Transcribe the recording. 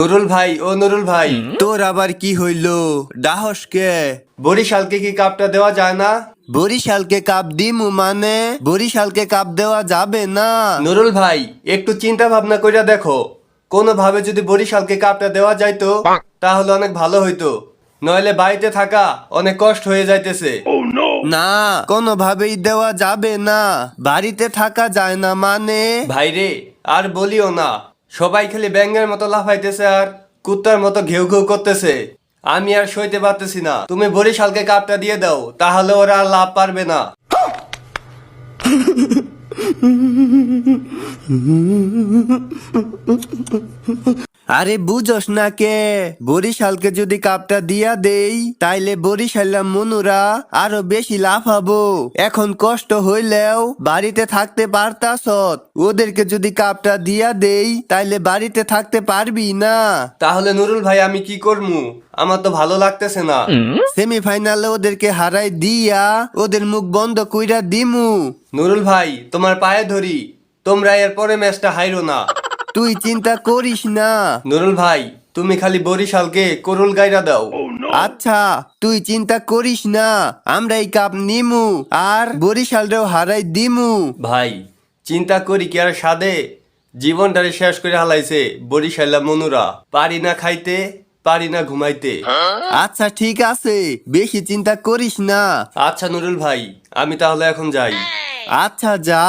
নুরুল ভাই ও নুরুল ভাই তোর আবার কি হইল? ডাহসকে বরিশালকে কি কাপটা দেওয়া যায় না? বরিশালকে কাপ দিমু মানে? বরিশালকে কাপ দেওয়া যাবে না। নুরুল ভাই একটু চিন্তা ভাবনা কইরা দেখো। কোনোভাবে যদি বরিশালকে কাপটা দেওয়া যাইতো তাহলে অনেক ভালো হইতো। নইলে বাড়িতে থাকা অনেক কষ্ট হয়ে যাইতেছে। না কোনোভাবেই দেওয়া যাবে না। বাড়িতে থাকা যায় না মানে? ভাইরে আর বলিও না। সবাই খালি ব্যাঙ্গের মতো লাফাইতেছে আর কুত্তার মতো ঘেউ ঘেউ করতেছে। আমি আর সইতে পারতেছি না। তুমি বরিশালকে কাপটা দিয়ে দাও, তাহলে ওরা আর লাভ পারবে না। আরে বুঝস না কে? বরিশালকে যদি কাপটা দিয়া দেই তাইলে বরিশাল্লা মনুরা আরও বেশি লাফাবো এখন কষ্ট হইলেও বাড়িতে থাকতে পারতাস। ওদেরকে যদি কাপটা দিয়া দেই তাইলে বাড়িতে থাকতে পারবি না। তাহলে নুরুল ভাই আমি কি করমু? আমার তো ভালো লাগতেছে না। সেমিফাইনালে ওদেরকে হারাই দিয়া ওদের মুখ বন্ধ কইরা দিমু। নুরুল ভাই তোমার পায়ে ধরি। তোমরা এর পরে ম্যাচটা হাইরো না। তুই চিন্তা করিস না। নুরুল ভাই তুমি খালি বরিশালকে করুল গাইরা দাও। আচ্ছা তুই চিন্তা করিস না। আমরা এই কাপ নিমু আর বরিশালরেও হারাই দিমু। ভাই চিন্তা করি কি আর সাদে? জীবনটারে শেষ করে হালাইছে বরিশাল্লা মনুরা। পারি না খাইতে পারি না ঘুমাইতে। আচ্ছা ঠিক আছে বেশি চিন্তা করিস না। আচ্ছা নুরুল ভাই আমি তাহলে এখন যাই। আচ্ছা যা।